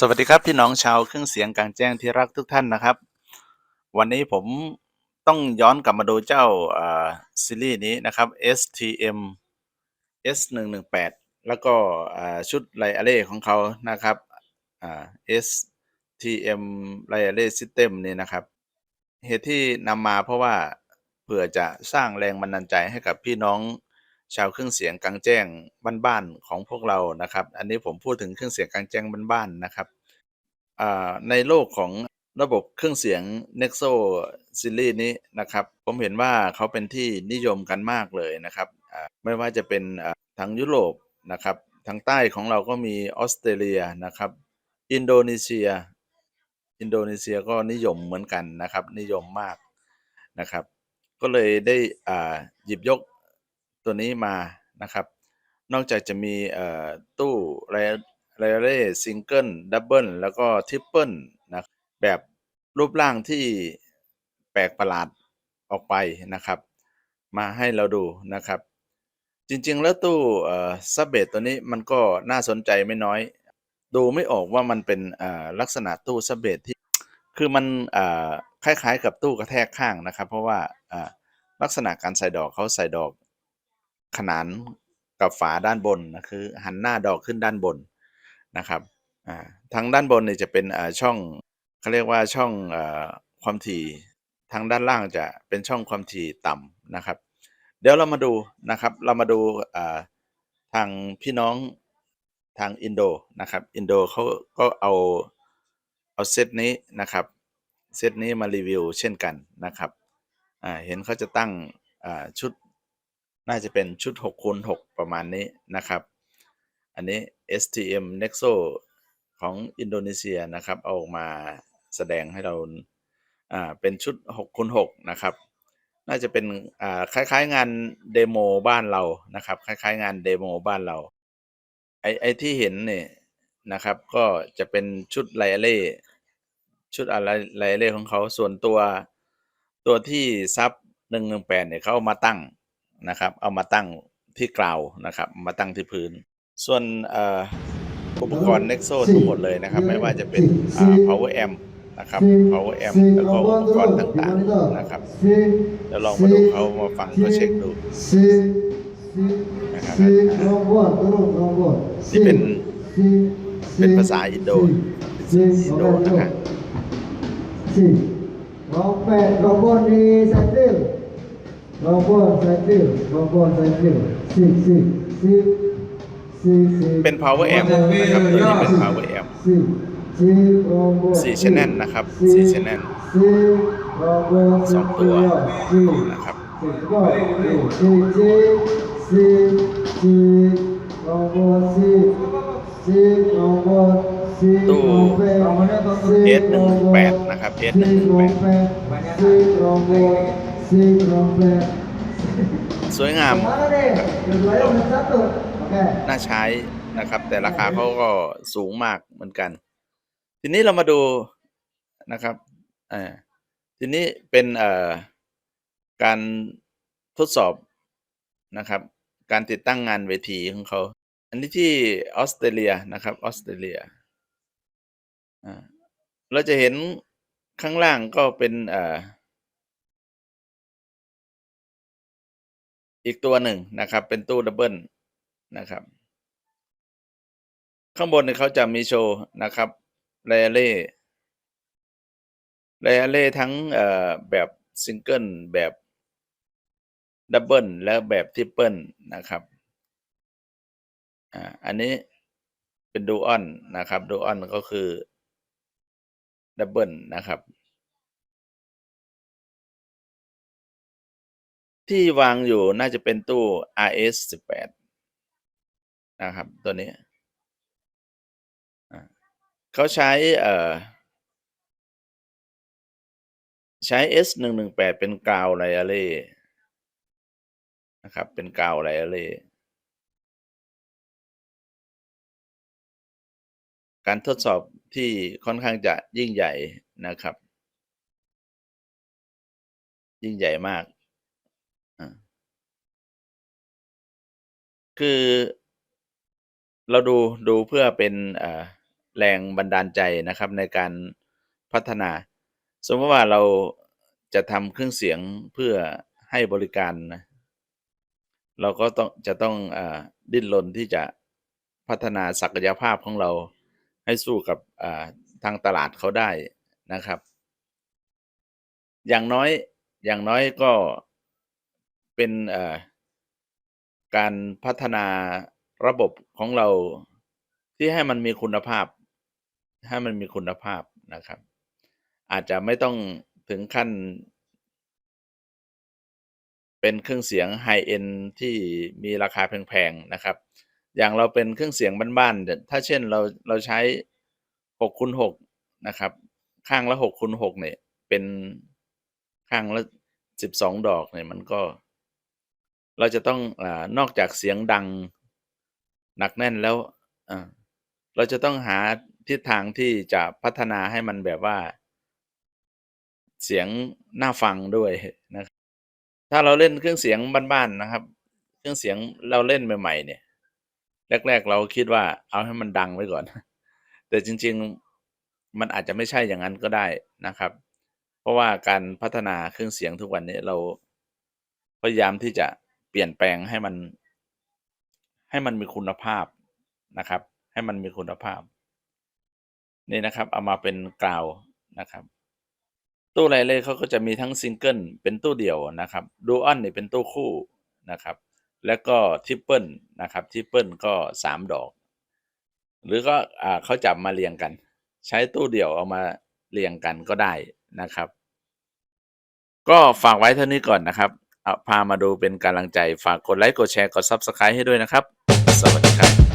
สวัสดีครับพี่น้องชาวเครื่องเสียงกลางแจ้งที่รักทุกท่านนะครับ วันนี้ผมต้องย้อนกลับมาดูเจ้าซีรีส์นี้นะครับ STM S118 แล้วก็ชุดไลอาเร่ของเขานะครับ STM ไลอาเร่ System นี่นะครับ เหตุที่นำมาเพราะว่าเผื่อจะสร้างแรงบันดาลใจให้กับพี่น้องชาวเครื่องเสียงกลางแจ้งบ้านๆของพวกเรานะครับ อันนี้ผมพูดถึงเครื่องเสียงกลางแจ้งบ้านๆนะครับ ในโลกของระบบเครื่องเสียง Nexo ซีรีส์นี้นะครับ ผมเห็นว่าเขาเป็นที่นิยมกันมากเลยนะครับไม่ว่าจะเป็นอ่าทางยุโรปนะครับทางใต้ของเราก็มีออสเตรเลียนะครับ อินโดนีเซีย อินโดนีเซียก็นิยมเหมือนกันนะครับ นิยมมากนะครับ ก็เลยได้หยิบยกตัวนี้มานะครับ นอกจากจะมีตู้ ไรไรเร่ซิงเกิลดับเบิลแล้วก็ทริปเปิลนะแบบรูปร่างที่แปลกประหลาดออกไปนะครับ มาให้เราดูนะครับ จริงๆแล้วตู้เอ่อซับเบสตัวนี้มันก็น่าสนใจไม่น้อย ดูไม่ออกว่ามันเป็นลักษณะตู้ซับเบสที่คือมันคล้ายๆ กับตู้กระแทกข้างนะครับ เพราะว่าอ่าลักษณะการใส่ดอกเขาใส่ดอกขนานกับฝาด้านบนนะคือหันหน้าดอกขึ้นด้านบน นะครับทางด้านบนเนี่ยจะเป็นช่องเขาเรียกว่าช่องอความถี่ทางด้านล่างจะเป็นช่องความถี่ต่ำนะครับ เดี๋ยวเรามาดูนะครับ เรามาดูทางพี่น้องทางอินโดนะครับอินโดเขาก็เอาเอาเซตนี้นะครับเซตนี้มารีวิวเช่นกันนะครับเห็นเขาจะตั้งชุดน่าจะเป็นชุด6คูณ6ประมาณนี้นะครับ อันนี้ STM Nexo ของอินโดนีเซียนะครับ เอาออกมาแสดงให้เราอ่าเป็นชุด6คูณ6นะครับ น่าจะเป็นอ่าคล้ายๆงานเดโมบ้านเรานะครับ คล้ายๆงานเดโมบ้านเราไอไอที่เห็นเนี่ยนะครับ ก็จะเป็นชุดไลเล่ชุดอะไรไลเล่ของเขาส่วนตัวตัวที่ซับหนึ่งหนึ่งแปดเนี่ยเขาเอามาตั้งนะครับ เอามาตั้งที่กราวนะครับ มาตั้งที่พื้น ส่วนเอ่ออุปกรณ์ Nexo ทั้งหมดเลยนะครับ ไม่ว่าจะเป็นอ่า power amp นะครับ power amp แล้วก็อุปกรณ์ต่างๆนะครับเดี๋ยวลองมาดูเขามาฟังเขาเช็คดูนะครับนี่เป็นเป็นภาษาอินโดอินโดนะครับ Rompet, rombon di satil. Rombon satil, rombon satil. Si, si, si, si, si. เป็น power amp นะครับตัวนี้เป็น power amp Si, si, rombon. สี่ channel นะครับสี่ channel Si, rombon สองตัว si, นะครับ si, go. Si, si, si, si, rombon si, si, rombon si, ตู้ rompet. S หนึ่งแปดนะครับ S หนึ่งแปด Si rombon, si rompet. สวยงาม Mana nih? Dua-duanya udah satu. Oke. น่าใช้นะครับ แต่ราคาเขาก็สูงมากเหมือนกัน ทีนี้เรามาดูนะครับอ่าทีนี้เป็นเอ่อการทดสอบนะครับ การติดตั้งงานเวทีของเขา อันนี้ที่ออสเตรเลียนะครับออสเตรเลียอ่าเราจะเห็นข้างล่างก็เป็นเอ่ออีกตัวหนึ่งนะครับ เป็นตู้ดับเบิล นะครับ ข้างบนเนี่ยเขาจะมีโชว์นะครับไลอาเล่ไลอาเล่ทั้งแบบซิงเกิลแบบดับเบิลและแบบทริปเปิลนะครับอันนี้เป็นดูออนนะครับดูออนก็คือดับเบิลนะครับ ที่วางอยู่น่าจะเป็นตู้ RS 18 นะครับ ตัวนี้เขาใช้เอ่อใช้ S หนึ่งหนึ่งแปดเป็นกาวไลอาเล่นะครับ เป็นกาวไลอาเล่การทดสอบที่ค่อนข้างจะยิ่งใหญ่นะครับ ยิ่งใหญ่มาก คือ เราดูดูเพื่อเป็นแรงบันดาลใจนะครับในการพัฒนา สมมติว่าเราจะทำเครื่องเสียงเพื่อให้บริการนะเราก็ต้องจะต้องอดิ้นรนที่จะพัฒนาศักยภาพของเราให้สู้กับทางตลาดเขาได้นะครับ อย่างน้อยอย่างน้อยก็เป็นการพัฒนา ระบบของเราที่ให้มันมีคุณภาพ ให้มันมีคุณภาพนะครับ อาจจะไม่ต้องถึงขั้น เป็นเครื่องเสียงไฮเอ็นที่มีราคาแพงๆนะครับ อย่างเราเป็นเครื่องเสียงบ้านๆถ้าเช่นเราเราใช้หกคูณหกนะครับ ข้างละหกคูณหกเนี่ย เป็นข้างละสิบสองดอกเนี่ยมันก็ เราจะต้องอนอกจากเสียงดัง หนักแน่นแล้วเราจะต้องหาทิศทางที่จะพัฒนาให้มันแบบว่า เสียงน่าฟังด้วยนะครับถ้าเราเล่นเครื่องเสียงบ้านๆนะครับ เครื่องเสียงเราเล่นใหม่ ๆ เนี่ย แรก ๆ เราคิดว่าเอาให้มันดังไว้ก่อน แต่จริง ๆมันอาจจะไม่ใช่อย่างนั้นก็ได้นะครับ เพราะว่าการพัฒนาเครื่องเสียงทุกวันนี้เราพยายามที่จะเปลี่ยนแปลงให้มัน ให้มันมีคุณภาพนะครับ ให้มันมีคุณภาพ นี่นะครับ เอามาเป็นกราวนะครับ ตู้ไรเล่เขาก็จะมีทั้งซิงเกิลเป็นตู้เดี่ยวนะครับดูออนนี่เป็นตู้คู่นะครับ แล้วก็ทริปเปิลนะครับทริปเปิลก็สามดอก หรือก็อเขาจับมาเรียงกัน ใช้ตู้เดี่ยวเอามาเรียงกันก็ได้นะครับ ก็ฝากไว้เท่านี้ก่อนนะครับเอาพามาดูเป็นกำลังใจฝากกดไลค์กดแชร์กด Subscribe ให้ด้วยนะครับ some of the kind.